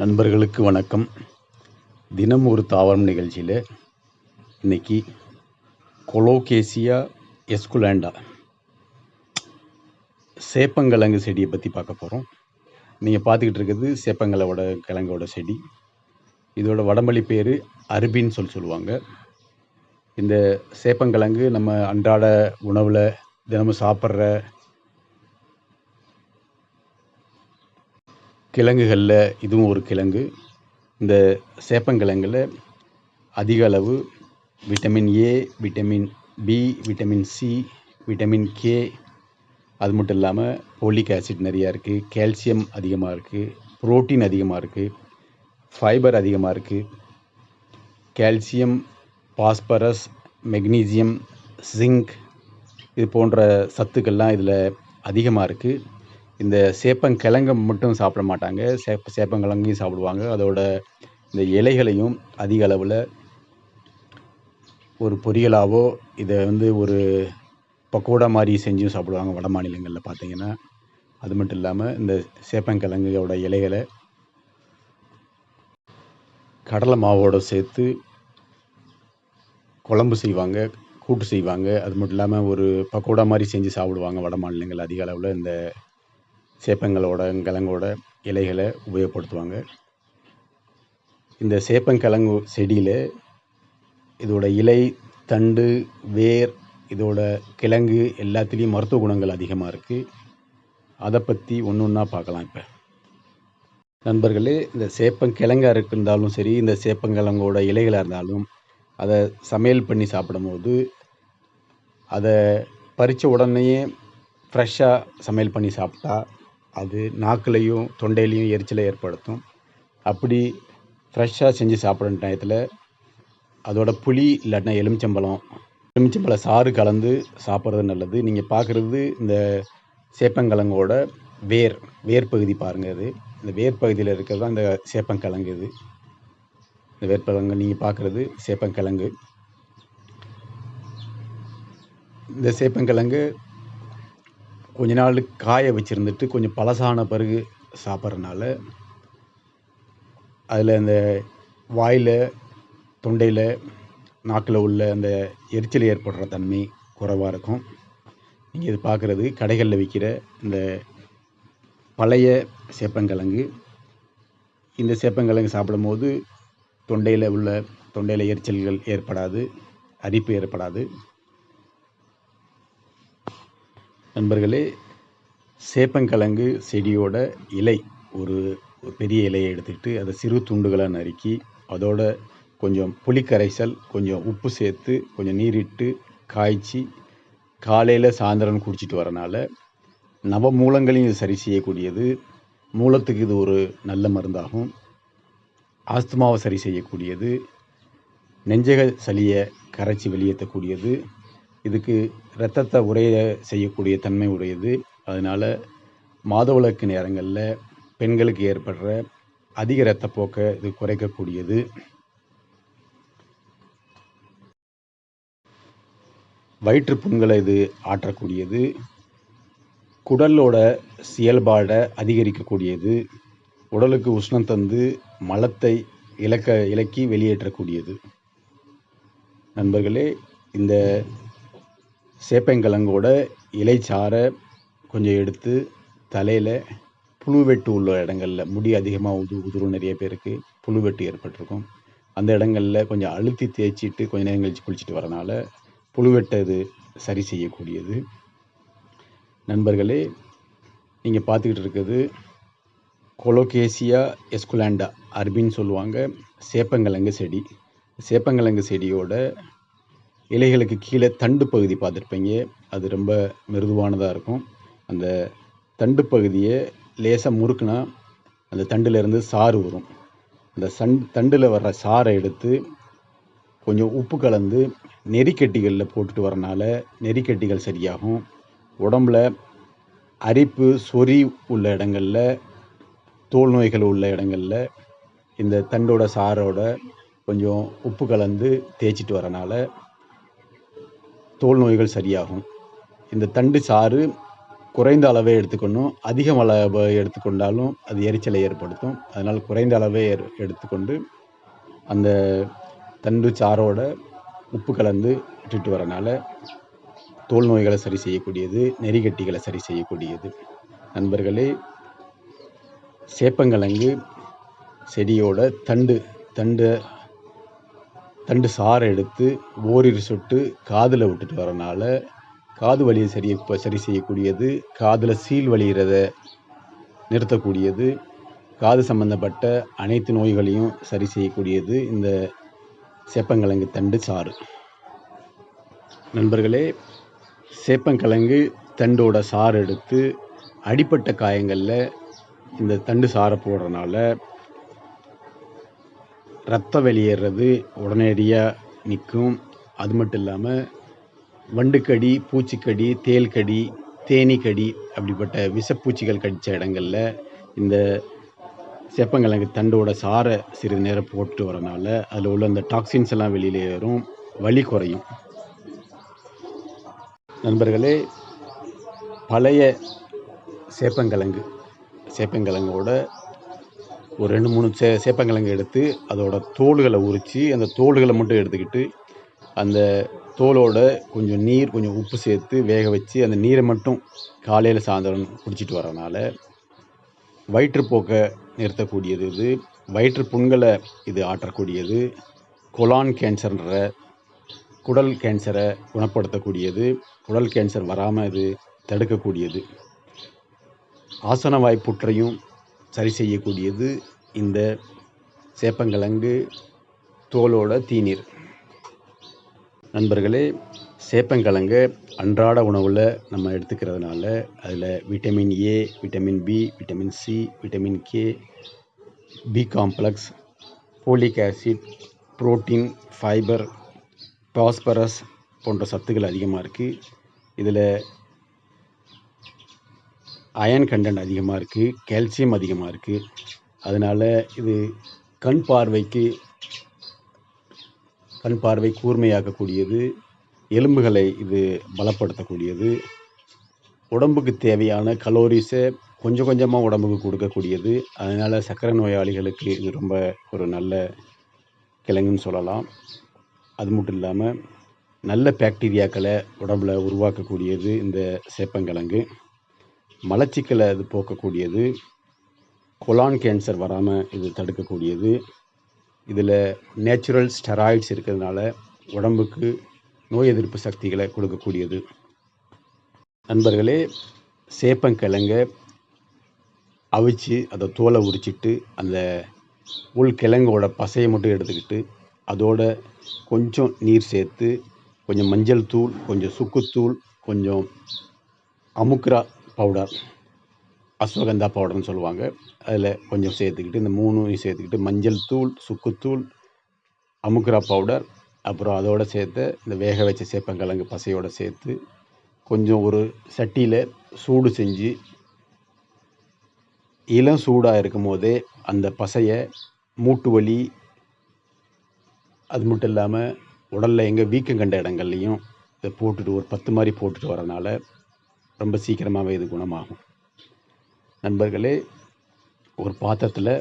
நண்பர்களுக்கு வணக்கம். தினம் ஒரு தாவரம் நிகழ்ச்சியில் இன்னைக்கு கொலோகேசியா எஸ்குலாண்டா. சேப்பங்கிழங்கு செடியை பற்றி பார்க்க போகிறோம் நீங்கள் பார்த்துக்கிட்டு இருக்கிறது சேப்பங்கிழோட கிழங்கோட செடி. இதோட வடமொழி பேர் அருபின்னு சொல்லி சொல்லுவாங்க. இந்த சேப்பங்கிழங்கு நம்ம அன்றாட உணவில் தினமும் சாப்பிட்ற கிழங்குகளில் இதுவும் ஒரு கிழங்கு. இந்த சேப்பங்கிழங்குல அதிக அளவு vitamin A vitamin B vitamin C vitamin K அது மட்டும் இல்லாமல் போலிக் ஆசிட் நிறையா இருக்குது கால்சியம் அதிகமாக இருக்குது புரோட்டீன் அதிகமாக இருக்குது ஃபைபர் அதிகமாக இருக்குது கால்சியம் பாஸ்பரஸ் மெக்னீசியம் சிங்க் இது போன்ற சத்துக்கள்லாம் இதில் அதிகமாக இருக்குது இந்த சேப்பங்கிழங்க மட்டும் சாப்பிட மாட்டாங்க. சேப்ப சேப்பங்கிழங்கையும் சாப்பிடுவாங்க. அதோட இந்த இலைகளையும் அதிக அளவில் ஒரு பொரியலாவோ இதை வந்து ஒரு பக்கோடா மாதிரி செஞ்சும் சாப்பிடுவாங்க வட மாநிலங்களில் பார்த்தீங்கன்னா அது மட்டும் இல்லாமல் இந்த சேப்பங்கிழங்கோட இலைகளை கடலை மாவோட சேர்த்து குழம்பு செய்வாங்க கூட்டு செய்வாங்க. அது மட்டும் இல்லாமல் ஒரு பக்கோடா மாதிரி செஞ்சு சாப்பிடுவாங்க வட மாநிலங்கள் அதிக அளவில் இந்த சேப்பங்களோட கிழங்கோட இலைகளை உபயோகப்படுத்துவாங்க. இந்த சேப்பங்கிழங்கு செடியில் இதோட இலை தண்டு வேர் இதோட கிழங்கு எல்லாத்துலேயும் மருத்துவ குணங்கள் அதிகமாக இருக்குது அதை பற்றி ஒன்று ஒன்றா பார்க்கலாம் இப்போ. நண்பர்களே இந்த சேப்பங்கிழங்கா இருந்தாலும் சரி இந்த சேப்பங்கிழங்கோட இலைகளாக இருந்தாலும் அதை சமையல் பண்ணி சாப்பிடும்போது அதை பறித்த உடனேயே ஃப்ரெஷ்ஷாக சமையல் பண்ணி சாப்பிட்டா அது நாக்குலையும் தொண்டையிலையும் எரிச்சலை ஏற்படுத்தும். அப்படி ஃப்ரெஷ்ஷாக செஞ்சு சாப்பிட்ற டயத்தில். அதோட புளி இல்லாட்டினா எலுமிச்சம்பழம். எலுமிச்சம்பழ சாறு கலந்து சாப்பிட்றது நல்லது. நீங்கள் பார்க்குறது இந்த சேப்பங்கிழங்கோட வேர் வேர் பகுதி பாருங்கள் அது. இந்த வேர் பகுதியில் இருக்கிறது தான் இந்த சேப்பங்கிழங்கு இது. இந்த வேர்ப்பழங்கு நீங்கள் பார்க்குறது சேப்பங்கிழங்கு. இந்த சேப்பங்கிழங்கு கொஞ்ச நாள் காய வச்சுருந்துட்டு கொஞ்சம் பழசான பிறகு சாப்பிட்றனால அதில் அந்த வாயில் தொண்டையில் நாக்கில் உள்ள அந்த எரிச்சல் ஏற்படுற தன்மை குறைவாக இருக்கும். நீங்கள் இது பார்க்குறது கடைகளில் விற்கிற இந்த பழைய சேப்பங்கிழங்கு. இந்த சேப்பங்கிழங்கு சாப்பிடும்போது தொண்டையில் உள்ள தொண்டையில் எரிச்சல்கள் ஏற்படாது அரிப்பு ஏற்படாது. நண்பர்களே சேப்பங்கிழங்கு செடியோட இலை ஒரு ஒரு பெரிய இலையை எடுத்துக்கிட்டு அதை சிறு துண்டுகளாக நறுக்கி அதோட கொஞ்சம் புளிக்கரைசல் கொஞ்சம் உப்பு சேர்த்து கொஞ்சம் நீரிட்டு காய்ச்சி காலையில் சாயந்தரம் குடிச்சிட்டு வரனால நவ மூலங்களையும் இது சரி செய்யக்கூடியது. மூலத்துக்கு இது ஒரு நல்ல மருந்தாகும். ஆஸ்துமாவை சரி செய்யக்கூடியது. நெஞ்சக சளியை கரைச்சி வெளியேற்றக்கூடியது. இதுக்கு இரத்தத்தை உரைய செய்யக்கூடிய தன்மை உடையது. அதனால் மாதவிளக்கு நேரங்களில் பெண்களுக்கு ஏற்படுற அதிக இரத்தப்போக்கை இது குறைக்கக்கூடியது. வயிற்றுப்புண்களை இது ஆற்றக்கூடியது. குடலோட செயல்பாடை அதிகரிக்கக்கூடியது. உடலுக்கு உஷ்ணம் தந்து மலத்தை இலக்க இலக்கி வெளியேற்றக்கூடியது. நண்பர்களே இந்த சேப்பங்கிழங்கோட இலைச்சாறை கொஞ்சம் எடுத்து தலையில் புழுவெட்டு உள்ள இடங்களில் முடி அதிகமாக உது உதிரும் நிறைய பேருக்கு புழுவெட்டு ஏற்பட்டிருக்கும். அந்த இடங்களில் கொஞ்சம் அழுத்தி தேய்ச்சிட்டு கொஞ்சம் நேரம் கழிச்சு குளிச்சுட்டு வரனால புழுவெட்டை இது சரி செய்யக்கூடியது. நண்பர்களே நீங்கள் பார்த்துக்கிட்டு இருக்கிறது கொலோகேசியா எஸ்குலாண்டா அர்பின்னு சொல்லுவாங்க. சேப்பங்கிழங்கு செடி. சேப்பங்கிழங்கு செடியோட இலைகளுக்கு கீழே தண்டு பகுதி பார்த்துருப்பீங்க. அது ரொம்ப மிருதுவானதாக இருக்கும். அந்த தண்டு பகுதியை லேசாக முறுக்குனா அந்த தண்டுலேருந்து சாறு வரும். அந்த சண் தண்டில் வர்ற சாறை எடுத்து கொஞ்சம் உப்பு கலந்து நெறிக்கட்டிகளில் போட்டுட்டு வரனால நெறிக்கட்டிகள் சரியாகும். உடம்புல அரிப்பு சொறி உள்ள இடங்களில் தோல் நோய்கள் உள்ள இடங்களில் இந்த தண்டோட சாரோட கொஞ்சம் உப்பு கலந்து தேய்ச்சிட்டு வரனால தோல் நோய்கள் சரியாகும். இந்த தண்டு சாறு குறைந்த அளவே எடுத்துக்கணும். அதிகம் அளவு எடுத்துக்கொண்டாலும் அது எரிச்சலை ஏற்படுத்தும். அதனால் குறைந்த அளவே எர்- எடுத்துக்கொண்டு அந்த தண்டு சாரோட உப்பு கலந்து விட்டுட்டு வரனால தோல் நோய்களை சரி செய்யக்கூடியது நெறிகட்டிகளை சரி செய்யக்கூடியது. நண்பர்களே சேப்பங்கிழங்கு செடியோட தண்டு தண்டு தண்டு சாறை எடுத்து ஓரிரு சொட்டு காதில் விட்டுட்டு வரனால காது வலியை சரி சரி செய்யக்கூடியது காதில் சீல் வலிகிறத நிறுத்தக்கூடியது காது சம்பந்தப்பட்ட அனைத்து நோய்களையும் சரி செய்யக்கூடியது இந்த சேப்பங்கிழங்கு தண்டு சாறு. நண்பர்களே சேப்பங்கிழங்கு தண்டோட சாறு எடுத்து அடிப்பட்ட காயங்களில் இந்த தண்டு சாறை போடுறனால ரத்தம் வெளியேறது உடனடியாக நிற்கும் அது மட்டும் இல்லாமல் வண்டுக்கடி பூச்சிக்கடி தேள்கடி தேனீக்கடி அப்படிப்பட்ட விஷப்பூச்சிகள் கடித்த இடங்களில் இந்த சேப்பங்கிழங்கு தண்டோட சாரை சிறிது நேரம் போட்டு வரனால அதில் உள்ள அந்த டாக்ஸின்ஸ் எல்லாம் வெளியில் ஏறும். வலி குறையும். நண்பர்களே பழைய சேப்பங்கிழங்கு சேப்பங்கிழங்கோட ஒரு ரெண்டு மூணு சே சேப்பங்கிழங்கு எடுத்து அதோட தோல்களை உரித்து அந்த தோல்களை மட்டும் எடுத்துக்கிட்டு அந்த தோலோட கொஞ்சம் நீர் கொஞ்சம் உப்பு சேர்த்து வேக வச்சு அந்த நீரை மட்டும் காலையில் சாயந்தரம் குடிச்சிட்டு வரனால வயிற்றுப்போக்கை நிறுத்தக்கூடியது இது. வயிற்று புண்களை இது ஆற்றக்கூடியது. கொலான் கேன்சர்ன்ற குடல் கேன்சரை குணப்படுத்தக்கூடியது. குடல் கேன்சர் வராமல் இது தடுக்கக்கூடியது. ஆசன வாய்ப்புற்றையும் சரி செய்யக்கூடியது இந்த சேப்பங்கிழங்கு தோலோட தீநீர். நண்பர்களே சேப்பங்கிழங்கு அன்றாட உணவில் நம்ம எடுத்துக்கிறதுனால அதில் vitamin A vitamin B vitamin C vitamin K B complex folic acid protein fibre phosphorus போன்ற சத்துக்கள் அதிகமாக இருக்குது இதில் அயன் கண்டென்ட் அதிகமாக இருக்குது கால்சியம் அதிகமாக இருக்குது அதனால் இது கண் பார்வைக்கு கண் பார்வை கூர்மையாக்கக்கூடியது எலும்புகளை இது பலப்படுத்தக்கூடியது உடம்புக்கு தேவையான கலோரிஸை கொஞ்சம் கொஞ்சமாக உடம்புக்கு கொடுக்கக்கூடியது. அதனால் சர்க்கரை நோயாளிகளுக்கு இது ரொம்ப ஒரு நல்ல கிழங்குன்னு சொல்லலாம். அது மட்டும் இல்லாமல் நல்ல பாக்டீரியாக்களை உடம்புல உருவாக்கக்கூடியது இந்த சேப்பங்கிழங்கு. மலச்சிக்கலை இது போக்கக்கூடியது. கொலான் கேன்சர் வராமல் இது தடுக்கக்கூடியது. இதில் நேச்சுரல் ஸ்டெராய்ட்ஸ் இருக்கிறதுனால உடம்புக்கு நோய் எதிர்ப்பு சக்திகளை கொடுக்கக்கூடியது. நண்பர்களே சேப்பங்கிழங்க அவிச்சு அதை தோலை உரிச்சிட்டு அந்த உள் கிழங்கோட பசையை மட்டும் எடுத்துக்கிட்டு அதோட கொஞ்சம் நீர் சேர்த்து கொஞ்சம் மஞ்சள் தூள் கொஞ்சம் சுக்குத்தூள் கொஞ்சம் அமுக்ரா பவுடர் அஸ்வகந்தா பவுடர்னு சொல்லுவாங்க. அதில் கொஞ்சம் சேர்த்துக்கிட்டு இந்த மூணையும் சேர்த்துக்கிட்டு மஞ்சள் தூள் சுக்குத்தூள் அமுக்ரா பவுடர் அப்புறம் அதோடு சேர்த்து இந்த வேக வச்ச சேப்பங்கிழங்கு பசையோடு சேர்த்து கொஞ்சம் ஒரு சட்டியில் சூடு செஞ்சு இளம் சூடாக இருக்கும் போதே அந்த பசையை மூட்டு வலி அது மட்டும் இல்லாமல் உடலில் எங்கே வீக்கம் கண்ட இடங்கள்லையும் இதை போட்டுட்டு ஒரு பத்து மாதிரி போட்டுட்டு வரனால ரொம்ப சீக்கிரமாகவே இது குணமாகும். நண்பர்களே ஒரு பாத்திரத்தில்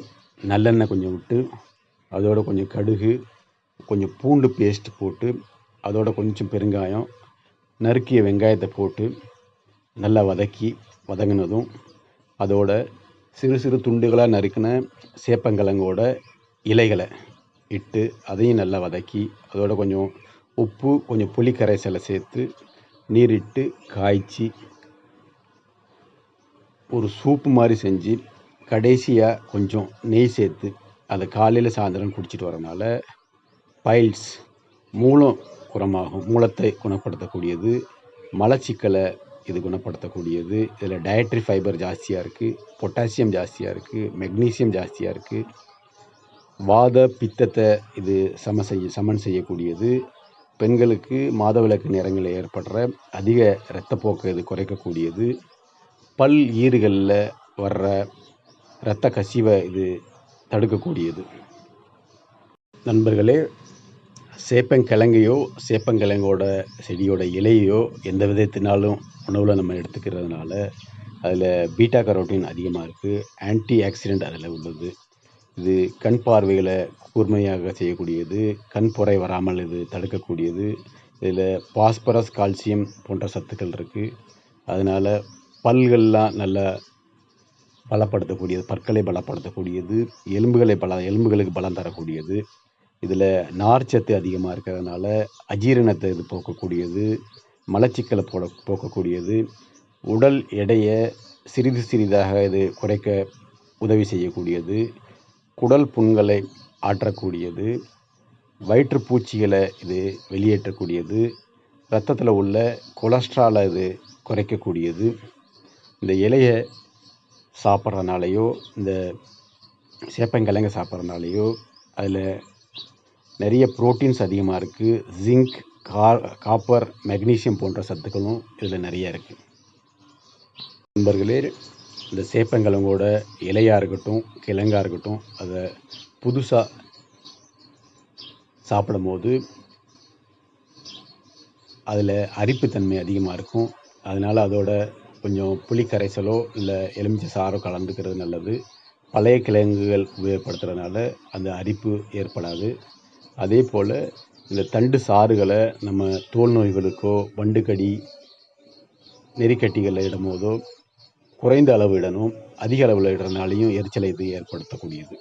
நல்லெண்ணெய் கொஞ்சம் விட்டு அதோட கொஞ்சம் கடுகு கொஞ்சம் பூண்டு பேஸ்ட் போட்டு அதோட கொஞ்சம் பெருங்காயம் நறுக்கிய வெங்காயத்தை போட்டு நல்லா வதக்கி வதங்கினதும் அதோட சிறு சிறு துண்டுகளாக நறுக்கின சேப்பங்கிழங்கோட இலைகளை இட்டு அதையும் நல்லா வதக்கி அதோட கொஞ்சம் உப்பு கொஞ்சம் புளி கரைசலை சேர்த்து நீரிட்டு காய்ச்சி ஒரு சூப்பு மாதிரி செஞ்சு கடைசியாக கொஞ்சம் நெய் சேர்த்து அதை காலையில் சாயந்தரம் குடிச்சிட்டு வரனால பைல்ஸ் மூலம் குணமாகும். மூலத்தை குணப்படுத்தக்கூடியது மலச்சிக்கலை இது குணப்படுத்தக்கூடியது இதில் டயட்ரி ஃபைபர் ஜாஸ்தியாக இருக்குது பொட்டாசியம் ஜாஸ்தியாக இருக்குது மெக்னீசியம் ஜாஸ்தியாக இருக்குது வாத பித்தத்தை இது சம செய்ய சமன் செய்யக்கூடியது பெண்களுக்கு மாதவிலக்கு நேரங்களில் ஏற்படுற அதிக இரத்தப்போக்கை இது குறைக்கக்கூடியது பல் ஈறுகளில் வர்ற இரத்த கசிவை இது தடுக்கக்கூடியது. நண்பர்களே சேப்பங்கிழங்கையோ சேப்பங்கிழங்கோட செடியோட இலையோ எந்த விதத்தினாலும் உணவில் நம்ம எடுத்துக்கிறதுனால அதில் பீட்டா கரோட்டின் அதிகமாக இருக்குது ஆன்டி ஆக்சிடெண்ட் அதில் உள்ளது. இது கண் பார்வைகளை கூர்மையாக செய்யக்கூடியது கண் புரை வராமல் இது தடுக்கக்கூடியது. இதில் பாஸ்பரஸ் கால்சியம் போன்ற சத்துக்கள் இருக்குது அதனால் பல்கள்லாம் நல்லா பலப்படுத்தக்கூடியது பற்களை பலப்படுத்தக்கூடியது எலும்புகளை பல எலும்புகளுக்கு பலம் தரக்கூடியது. இதில் நார்ச்சத்து அதிகமாக இருக்கிறதுனால அஜீரணத்தை இது போக்கக்கூடியது மலச்சிக்கலை போட போக்கக்கூடியது. உடல் எடையை சிறிது சிறிதாக இது குறைக்க உதவி செய்யக்கூடியது. குடல் புண்களை ஆற்றக்கூடியது. வயிற்றுப்பூச்சிகளை இது வெளியேற்றக்கூடியது. ரத்தத்தில் உள்ள கொலஸ்ட்ராலை இது குறைக்கக்கூடியது. இந்த இலையை சாப்பிட்றதுனாலையோ இந்த சேப்பங்கிழங்க சாப்பிட்றதுனாலையோ அதில் நிறைய புரோட்டீன்ஸ் அதிகமாக இருக்குது ஜிங்க் கா காப்பர் மெக்னீசியம் போன்ற சத்துக்களும் இதில் நிறைய இருக்குது நண்பர்களே இந்த சேப்பங்கிழங்கோட இலையாக இருக்கட்டும் கிழங்காக இருக்கட்டும் அதை புதுசாக சாப்பிடும்போது அதில் அரிப்புத்தன்மை அதிகமாக இருக்கும். அதனால் அதோட கொஞ்சம் புளி கரைசலோ இல்லை எலுமிச்சை சாறோ கலந்துக்கிறது நல்லது. பழைய கிழங்குகள் உபயோகப்படுத்துறதுனால அந்த அரிப்பு ஏற்படாது. அதே போல் இந்த தண்டு சாறுகளை நம்ம தோல் நோய்களுக்கோ வண்டுக்கடி நெறிக்கட்டிகளில் இடும்போதோ குறைந்த அளவு இடணும். அதிக அளவில் இடுறதுனாலையும் எரிச்சலை இது ஏற்படுத்தக்கூடியது.